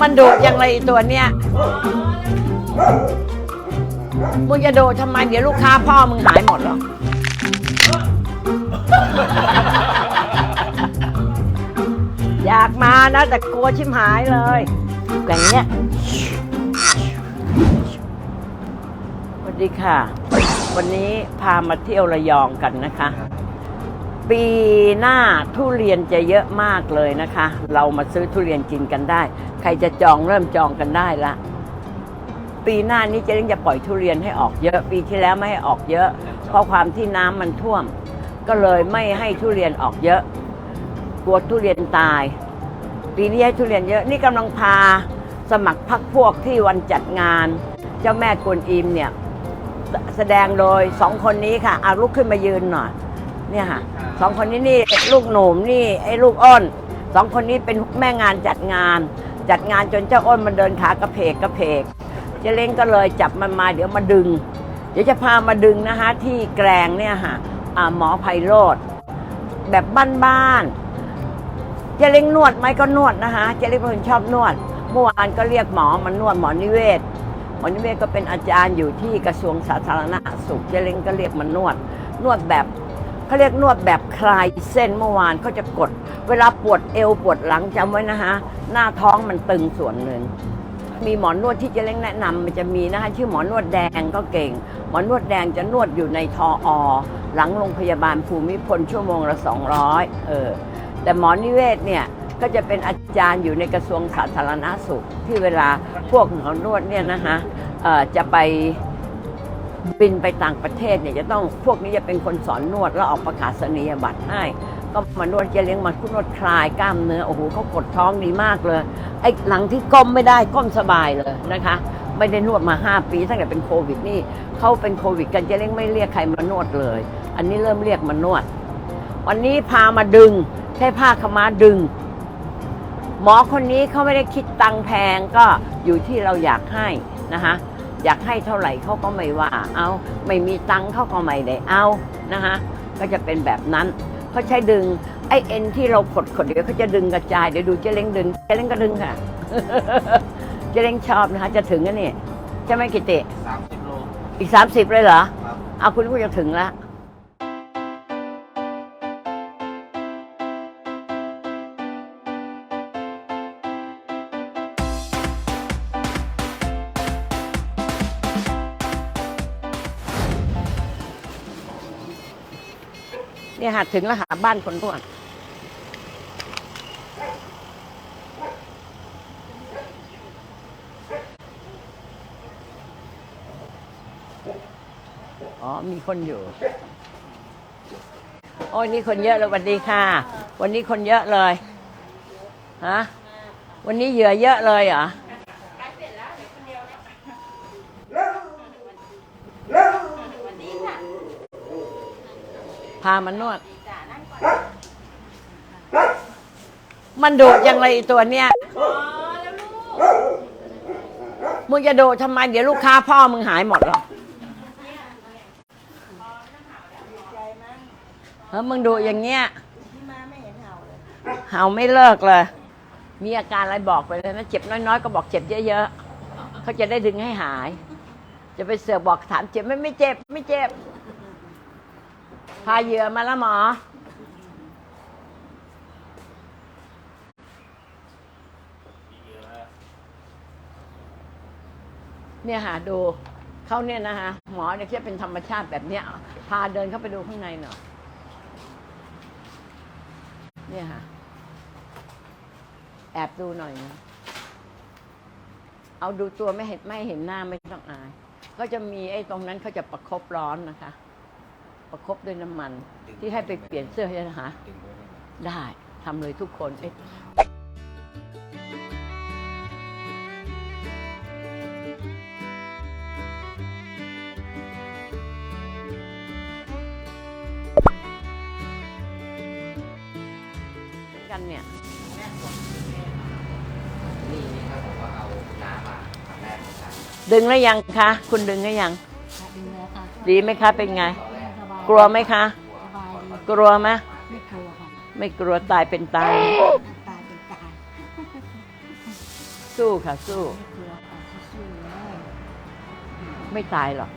มันโดุยังไอ้ตัวเนี้ยมึงจะโดุทำไมเดี๋ยวลูกค้าพ่อมึงหายหมดหรอกอยากมานะ แต่กลัวชิมหายเลยอย่างเงี้ยสวัสดีค่ะ วันนี้พามาเที่ยวระยองกันนะคะ ปีหน้าทุเรียนจะเยอะมากเลยนะคะ เรามาซื้อทุเรียนกินกันได้ ใครจะจองเริ่มจองกันได้ละปีหน้านี้เจะเร่งจะปล่อยทุเรียนให้ออกเยอะ ปีที่แล้วไม่ให้ออกเยอะ เพราะความที่น้ำมันท่วม ก็เลยไม่ให้ทุเรียนออกเยอะ กลัวทุเรียนตาย ปีนี้ให้ทุเรียนเยอะ นี่กำลังพาสมัครพักพวกที่วันจัดงาน เจ้าแม่กวนอิมเนี่ยแสดงโดยสองคนนี้ค่ะอาลุกขึ้นมายืนหน่อย เนี่ยค่ะสองคนนี้นี่ลูกหนุ่มนี่ไอ้ลูกอ้นสองคนนี้เป็นแม่งานจัดงาน จัดงานจนเจ้าอ้นมันเดินขากระเพกกระเพกเจเล้งก็เลยจับมันมาเดี๋ยวมาดึง เดี๋ยวจะพามาดึงนะคะที่แกลงเนี่ยค่ะหมอไพโรธแบบบ้านๆเจเล้งนวดไหมก็นวดนะคะเจเล้งเป็นคนชอบนวดเมื่อวานก็เรียกหมอมานวดหมอนิเวศหมอนิเวศก็เป็นอาจารย์อยู่ที่กระทรวงสาธารณสุขเจเล้งก็เรียกมานวด นวดแบบ เขาเรียกนวดแบบคลายเส้นเมื่อวานเขาจะกด เวลาปวดเอวปวดหลังจำไว้นะคะหน้าท้องมันตึงส่วนหนึ่ง มีหมอนวดที่เจเล้งแนะนำมันจะมีนะคะชื่อหมอนวดแดงก็เก่ง หมอนวดแดงจะนวดอยู่ในทออ หลังโรงพยาบาลภูมิพลชั่วโมงละ 200 เออ แต่หมอนิเวศเนี่ยก็จะเป็นอาจารย์อยู่ในกระทรวงสาธารณาสุข ที่เวลาพวกหมอนวดเนี่ยนะคะเออจะไป บินไปต่างประเทศเนี่ยจะต้องพวกนี้จะเป็นคนสอนนวดแล้วออกประกาศนียบัตรให้ ก็มานวดเจเลี้ยงมาคุณนวดคลายกล้ามเนื้อโอ้โหเขากดท้องดีมากเลยไอ้หลังที่ก้มไม่ได้ก้มสบายเลยนะคะ ไม่ได้นวดมา 5 ปีตั้งแต่เป็นโควิดนี่เขาเป็นโควิด กันเจเล้งไม่เรียกใครมานวดเลย อันนี้เริ่มเรียกมานวด วันนี้พามาดึงใช้ผ้าขาวมาดึง หมอคนนี้เขาไม่ได้คิดตังแพงก็อยู่ที่เราอยากให้นะคะ อยากให้เท่าไหร่เขาก็ไม่ว่าเอาไม่มีตังค์เขาก็ไม่ได้เอานะคะก็จะเป็นแบบนั้นเขาใช้ดึงไอ้เอ็นที่เราขดขดเดี๋ยวเขาจะดึงกระจายเดี๋ยวดูเจเล้งดึงเจเล้งก็ดึงค่ะเจเล้งชอบนะคะจะถึงกันนี่ใช่ไหมกิติสามสิบโลอีก30เลยเหรอครับเอาคุณก็จะถึงแล้ว เนี่ยค่ะถึงแล้วค่ะบ้านคนนวดอ๋อ มีคนอยู่ โอ้ยนี่คนเยอะเลยวัสดีค่ะ วันนี้คนเยอะเลย ฮะ วันนี้เหยื่อเยอะเลยเหรอ พามานวด มันโดุยังไอ้ตัวเนี้ยมึงจะโดุทำไม เดี๋ยวลูกค้าพ่อมึงหายหมดหรอกเฮ้ยมึงดุอย่างเงี้ยเห่าไม่เลิกเลย มีอาการอะไรบอกไปเลยนะ เจ็บน้อยๆ ก็บอกเจ็บเยอะๆเขาจะได้ดึงให้หาย จะไปเสือกบอกถามเจ็บไหม่ไม่เจ็บ ไม่เจ็บ พาเหยื่อมาแล้วหมอ เนี่ยค่ะดูเขาเนี่ยนะคะหมอเนี่ยแค่เป็นธรรมชาติแบบเนี้ยพาเดินเข้าไปดูข้างในหน่อยเนี่ยค่ะ แอบดูหน่อยนะเอาดูตัวไม่เห็นไม่เห็นหน้าไม่ต้องอาย ก็จะมีไอ้ตรงนั้นเขาจะประคบร้อนนะคะ ประคบด้วยน้ำมัน ที่ให้ไปเปลี่ยนเสื้อให้นะคะดึงไว้เลยได้ทำเลยทุกคนเอ๊ะกันเนี่ยนี่นี่ครับผมก็เอาน้ำมาทำแรกนะครับดึงแล้วยังคะ คุณดึงแล้วยังค่ะดึงแล้วค่ะดีไหมคะ เป็นไงสบาย กลัวไหมคะ สบายดีกลัวไหมไม่กลัวค่ะไม่กลัวตายเป็นตาย ตายเป็นตายสู้ค่ะ สู้นี่คือเราเอาสู้ๆเลยไม่ตายหรอก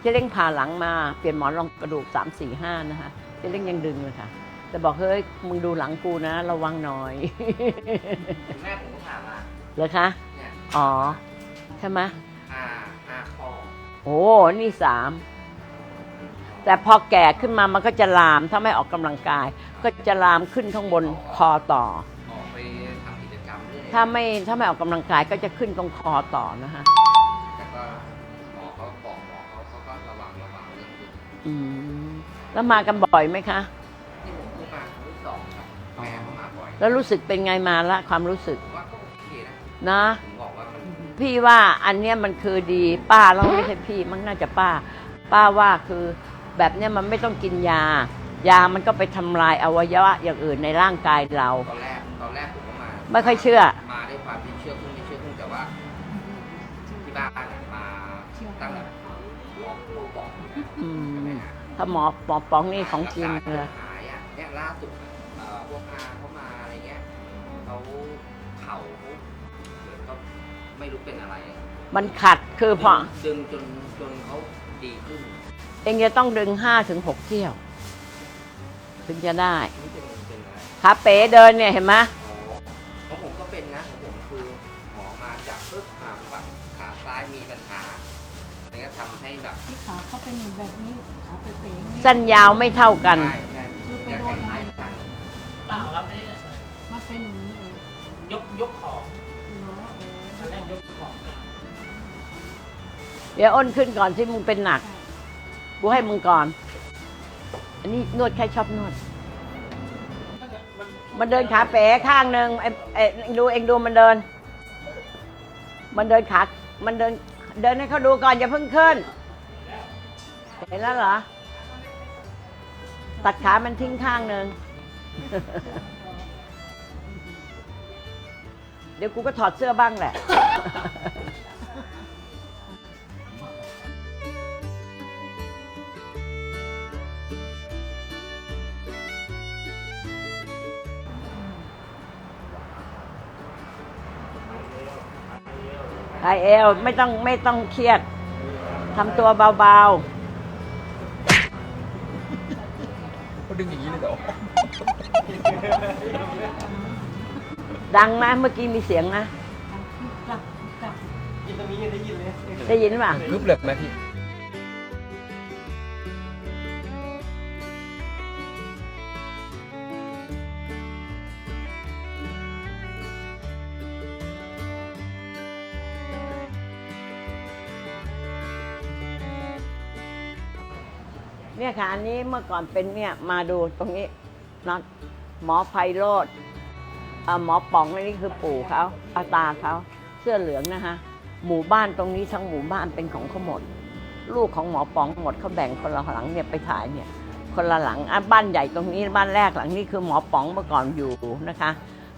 เจเล้งผ่าหลังมาเปลี่ยนหมอนรองกระดูกสามสี่ห้านะคะเจเล้งยังดึงเลยค่ะ แต่บอกเฮ้ยมึงดูหลังกูนะ ระวังหน่อย แม่ผมก็ผ่ามาเหรอคะ เนี่ยอ๋อ ใช่ไหมห้าห้าข้อโอ้ นี่สาม แต่พอแก่ขึ้นมามันก็จะลามถ้าไม่ออกกำลังกาย ก็จะลามขึ้นข้างบนคอต่อ ออกไปทำกิจกรรมเรื่อยถ้าไม่ถ้าไม่ออกกำลังกายก็จะขึ้นตรงคอต่อนะคะแต่ก็หมอเขาบอกหมอเขาเขาก็ระวังระวังเรื่องนี้อืมแล้วมากันบ่อยไหมคะ ที่ผมพูดมาครั้งที่สองครับแม่เขามาบ่อยแล้วรู้สึกเป็นไงมาละความรู้สึกผมว่าก็โอเคนะนะ ผมบอกว่ามันพี่ว่าอันเนี้ยมันคือดีป้าเราไม่ใช่พี่มันน่าจะป้า ป้าว่าคือ แบบเนี้ยมันไม่ต้องกินยา ยามันก็ไปทำลายอวัยวะอย่างอื่นในร่างกายเรา ตอนแรกตอนแรกผมก็มาไม่ค่อยเชื่อ มาด้วยความที่เชื่อครึ่งไม่เชื่อครึ่งแต่ว่าที่บ้านเนี่ยมาตั้งแต่หมอหมอบอกอยู่แล้วอืมใช่ไหมฮะถ้าหมอหมอปองนี่ของจริงรักษาเลยหายอะเนี่ยล่าสุดเอ่อพวกอาเขามาอะไรเงี้ยเขาเข่าเขาเหมือนก็ไม่รู้เป็นอะไรอะมันขัดคือพอ ดึงจนจนเขาดีขึ้น เองจะต้องดึงห้าถึงหกเที่ยว ถึงจะได้ไม่เป็นเป็นอะไรขาเป๋เดินเนี่ยเห็นไหมอ๋อของผมก็เป็นนะของผมคือหมอมาจากปึ๊บขาฝั่งขาซ้ายมีปัญหาอะไรเงี้ยทำให้แบบที่ขาเขาเป็นแบบนี้ขาเป๋ๆนี่สั้นยาวไม่เท่ากัน ใช่ใช่จะคล้ายๆกันเปล่าครับนี่มันเป็นอย่างนี้เองยกยกของเนาะเอออันแรกยกของ เดี๋ยวอ้นขึ้นก่อนที่มึงเป็นหนัก กูให้มึงก่อน อันนี้นวดใครชอบนวด มันเดินขาเป๋ข้างหนึ่งไอ้ไอ้ดูเองดูมันเดิน มันเดินขา มันเดิน เดินให้เขาดูก่อนอย่าเพิ่งขึ้น เห็นแล้วเหรอ ตัดขามันทิ้งข้างหนึ่ง เดี๋ยวกูก็ถอดเสื้อบ้างแหละ ไอเอลไม่ต้องไม่ต้องเครียดทำตัวเบาเขาดึงอย่างนี้เลยเหรอๆ ดังไหมเมื่อกี้มีเสียงนะกลับกลับยินตรงนี้ยังได้ยินเลย ได้ยินป่ะกึบเลยไหมพี่ เนี่ยค่ะ อันนี้เมื่อก่อนเป็นเนี่ยมาดูตรงนี้นะหมอไพโรธอ่าหมอป๋องอันนี้คือปู่เขาอาตาเขาเสื้อเหลืองนะคะหมู่บ้านตรงนี้ทั้งหมู่บ้านเป็นของเขาหมด ลูกของหมอป๋องหมดเขาแบ่งคนละหลังเนี่ยไปถ่ายเนี่ย คนละหลังบ้านใหญ่ตรงนี้บ้านแรกหลังนี้คือหมอป๋องเมื่อก่อนอยู่นะคะ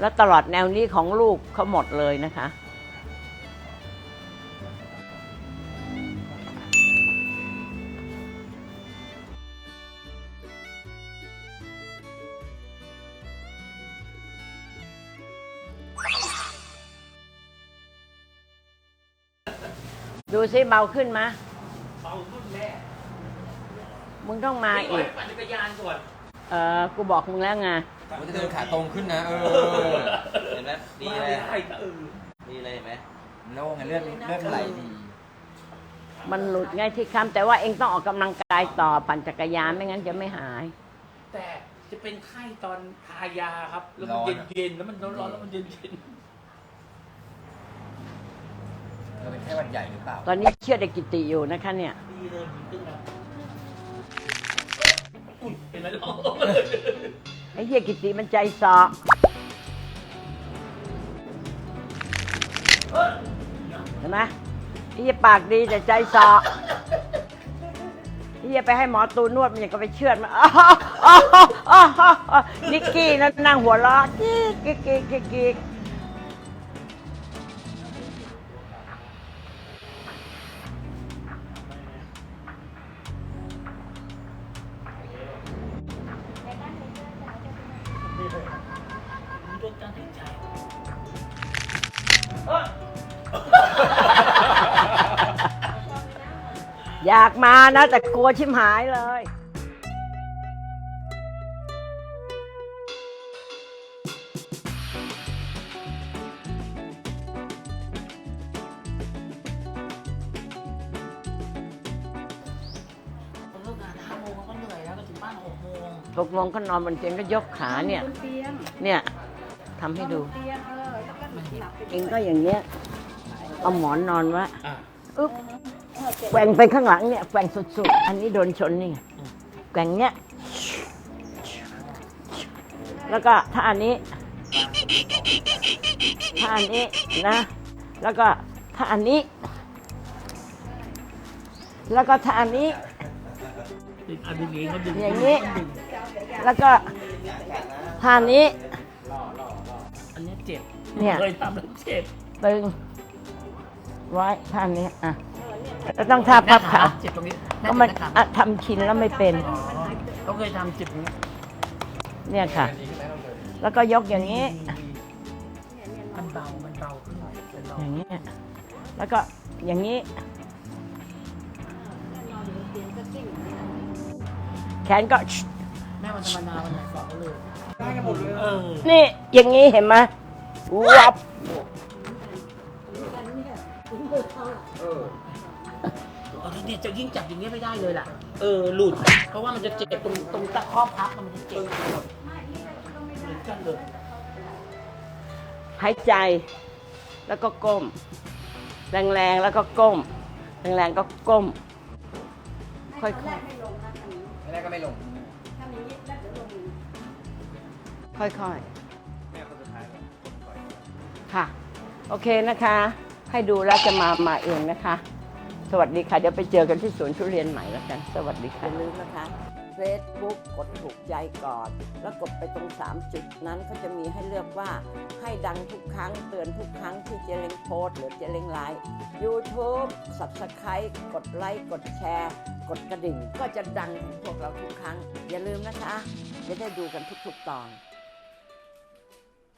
แล้วตลอดแนวนี้ของลูกเขาหมดเลยนะคะ ดูซิเบาขึ้นมะเบาขึ้นแม่มึงต้องมาไม่ไหวอีกปั่นจักรยานก่อนเออกูบอกมึงแล้วไงมันจะเดินขาตรงขึ้นนะ เออ เห็นไหมดีไม่เลยได้เออดีเลยเห็นไหมโล่งไงเลือดเลือดไหลดี มันหลุดไงที่คำแต่ว่าเองต้องออกกำลังกายต่อปั่นจักรยานไม่งั้นจะไม่หาย แต่จะเป็นไข้ตอนทายาครับ แล้วมันเย็นเย็นๆแล้วมันร้อนๆแล้วมันเย็นเย็น เธอเป็นแค่หวัดใหญ่หรือเปล่า ตอนนี้เชื่อเด็กกิติอยู่นะคะเนี่ยๆดีเลยตึ้งนะอุ้ยเห็นไหมล่ะไอ้เหี้ยกิติมันใจสอเห็นไหมไอ้เหี้ยปากดีแต่ใจสอไอ้เหี้ยไปให้หมอตูนนวดมันอย่างก็ไปเชือดมันอ้าวอ้าวอ้าวอ้าวอ้าวนิกกี้นั่นนั่งหัวเราะกิ๊กกิ๊กกิ๊กกิ๊ก มานะ แต่กลัวชิมหายเลย เลิกงานห้าโมงก็เหนื่อยแล้วก็ถึงบ้านหกโมงตกลงก็นอนบนเตียงก็ยกขาเนี่ยบนเตียงเนี่ยทำให้ดูบนเตียงเออแล้วก็หลับไปเองก็อย่างเงี้ย เอาหมอนนอนไวะอะ อึ๊บ แกว่งไปข้างหลังเนี่ยแกว่งสุดๆ อันนี้โดนชนนี่ไงแกว่งเนี้ย แล้วก็ถ้าอันนี้ ถ้าอันนี้นะ แล้วก็ถ้าอันนี้ แล้วก็ถ้าอันนี้ ดึงอันดึงเองเขาดึงอย่างนี้ดึงแล้วก็ท่านี้ อันนี้เจ็บเนี่ย เคยทำแล้วเจ็บ ตึง ไว้ท่านี้อะ แล้วต้องท่าพับขาเจ็บตรงนี้ก็มันนะครับอะทำชินแล้วไม่เป็นอ๋อเขาเคยทำเจ็บอย่างนี้เนี่ยค่ะ แล้วก็ยกอย่างนี้ มันเบามันเบาขึ้นหน่อยเป็นเบาอย่างนี้แล้วก็อย่างนี้ แขนก็แม่วันธรรมดาวันไหนสอนก็เลยได้กันหมดเลยเออนี่อย่างนี้เห็นไหมวับ เอา ทีนี้จะยิ่งจับอย่างเงี้ยไม่ได้เลยล่ะ เออหลุด เพราะว่ามันจะเจ็บตรงตรงตะข้อพับมันจะเจ็บเหมือนกันเลยหายใจแล้วก็ก้ม แรงๆแล้วก็ก้ม แรงๆก็ก้ม ค่อยไม่ได้ก็ไม่ลงๆ ค่อยๆค่ะ โอเคนะคะ ให้ดูแล้วจะมามาเองนะคะ สวัสดีค่ะ เดี๋ยวไปเจอกันที่สวนทุเรียนใหม่แล้วกัน สวัสดีค่ะอย่าลืมนะคะ Facebook กดถูกใจก่อน แล้วกดไปตรง 3 จุดนั้นก็จะมีให้เลือกว่าให้ดังทุกครั้งเตือนทุกครั้งที่เจเล้งโพสต์หรือเจเล้งไลฟ์ YouTube Subscribe กดไลค์กดแชร์ กดกระดิ่ง ก็จะดังของพวกเราทุกครั้ง อย่าลืมนะคะ จะได้ดูกันทุกๆตอน